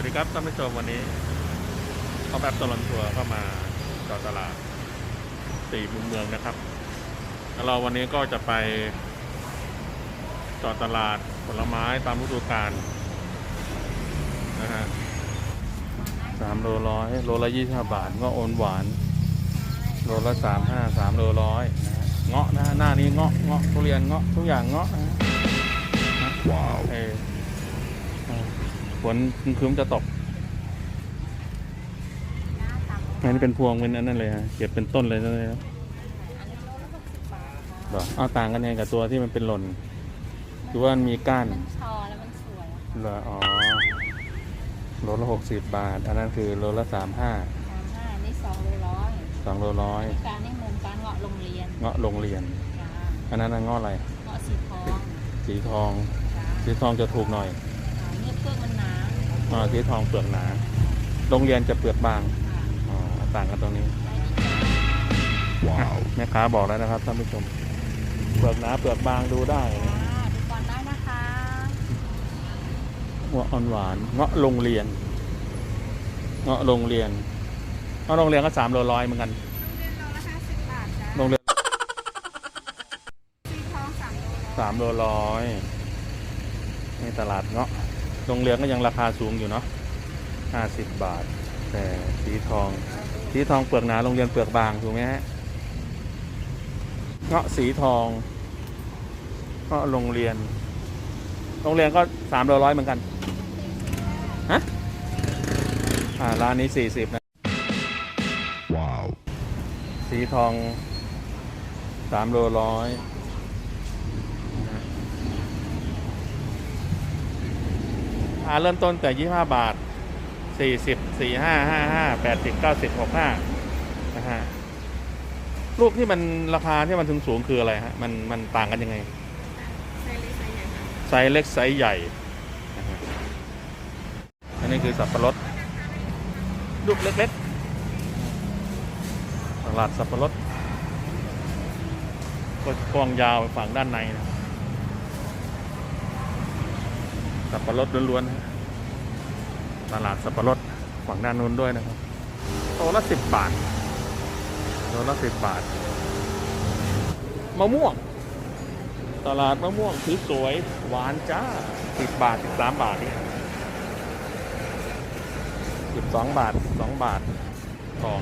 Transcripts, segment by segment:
วัสดีครับท่านผู้ชมวันนี้เขาแบบตลอนทัวร์เข้ามาจอดตลาดสี่มุมเมืองนะครับแล้วเราวันนี้ก็จะไปจอดตลาดผลไม้ตามฤดูกาลนะฮะสามโลร้อยโลละยี่สิบห้าบาทเงาะโอนหวาน โลละสามห้าสามโลร้อยนะฮะเงาะนะฮะหน้านี้เงาะเงาะทุเรียนเงาะทุกอย่างเงาะนะฮะว้าวเออเออ ฝนคืมๆจะตก อันนี้เป็นพวงเป็นอันนั้นเลยฮะเก็บเป็นต้นเลยนะเลยนะอันนี้โลละหกสิบบาทค่ะเอาต่างกันยังไงกับตัวที่มันเป็นหล่นคือว่ามันมีก้านมันชอแล้วมันสวยเหรออ๋อโลละหกสิบบาท อันนั้นคือโลละสามห้าสามห้านี่สองโลร้อยสองโลร้อยการนี่มุมการเงาะโรงเรียนเงาะโรงเรียนอันนั้นเงาะอะไรเงาะสีทอง สีทอง สีทองจะถูกหน่อยเนี่ยเปลือกมันหนา อ๋อสีทองเปลือกหนา โรงเรียนจะเปลือกบางค่ะอ๋อ ต่างกันตรงนี้ได้ดีจ้าว้าว แม่ค้าบอกแล้วนะครับท่านผู้ชม เปลือกหนาเปลือกบางดูได้จ้าดูก่อนได้นะคะเงาะอ่อนหวาน เงาะโรงเรียน เงาะโรงเรียน เงาะโรงเรียนก็สามโลร้อยเหมือนกันโรงเรียนโลละห้าสิบบาทจ้าโรงเรียนสีทองสามโลร้อยสามโลร้อยนี่ตลาดเงาะ โรงเรียนก็ยังราคาสูงอยู่เนาะห้าสิบบาท แต่สีทอง สีทองเปลือกหนาโรงเรียนเปลือกบางถูกไหมฮะเงาะสีทองเงาะโรงเรียน โรงเรียนก็สามโลร้อยเหมือนกัน ฮะ อ่า ร้านนี้สี่สิบนะ ว้าว สีทองสามโลร้อยาเริ่มต้นแต่ยี่ห้าบาทสี่สิบสี่ห้าห้าห้าแปดสิบเก้าสิบหกห้านะฮะลูกที่มันราคาที่มันถึงสูงคืออะไรฮะมันมันต่างกันยังไงไซส์เล็กไซส์ใหญ่ไซเล็กไซใหญ่อันนี้คือสับปะรดลูกเล็กๆตลาดสับปะรดก็กว้างยาวไปฝั่งด้านในนะ สับปะรดล้วนๆนะตลาดสับปะรดฝั่งด้านนู้นด้วยนะครับโลละสิบบาทโลละสิบบาท มะม่วง ตลาดมะม่วงสวยหวานจ้าสิบบาทสิบสามบาทนี่สิบสองบาทสองบาททอง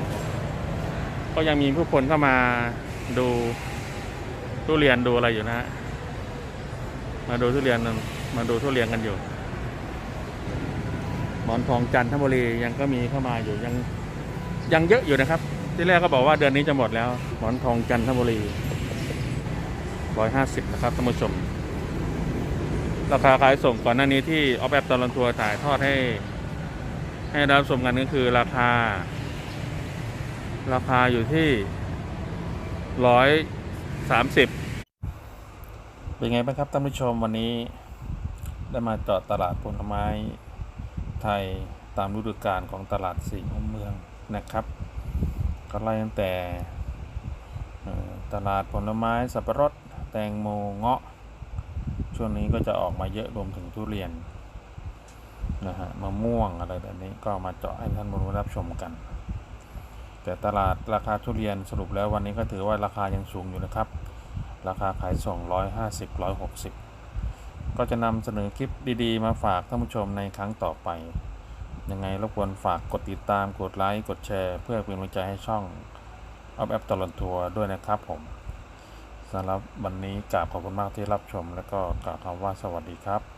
ก็ยังมีผู้คนเข้ามาดูทุเรียนดูอะไรอยู่นะฮะ มาดูทุเรียนมาดูทุเรียนกันอยู่หมอนทองจันทบุรียังก็มีเข้ามาอยู่ยังยังเยอะอยู่นะครับ ที่แรกก็บอกว่าเดือนนี้จะหมดแล้ว หมอนทองจันทบุรีร้อยห้าสิบนะครับท่านผู้ชม ราคาขายส่งก่อนหน้านี้ที่ออฟแอปตลอนทัวร์ถ่ายทอดให้ ให้รับชมกันก็คือราคา ราคาอยู่ที่ร้อยสามสิบ เป็นไงบ้างครับท่านผู้ชมวันนี้ได้มาเจาะตลาดผลไม้ไทยตามฤดูกาลของตลาดสี่มุมเมืองนะครับ ก็ไล่ตั้งแต่ตลาดผลไม้สับปะรดแตงโมเงาะ ช่วงนี้ก็จะออกมาเยอะรวมถึงทุเรียนนะฮะมะม่วงอะไรแบบนี้ก็มาเจาะให้ท่านผู้รับชมกัน แต่ตลาดราคาทุเรียนสรุปแล้ววันนี้ก็ถือว่าราคายังสูงอยู่นะครับ ราคาขายส่ง 150 160 ก็จะนำเสนอคลิปดีๆ มาฝากท่านผู้ชมในครั้งต่อไป ยังไงรบกวนฝากกดติดตามกดไลค์กดแชร์ เพื่อเป็นกำลังใจให้ช่องอัพแอปตลอดทัวร์ด้วยนะครับผมสำหรับวันนี้กราบขอบคุณมากที่รับชม แล้วก็กล่าวคำว่าสวัสดีครับ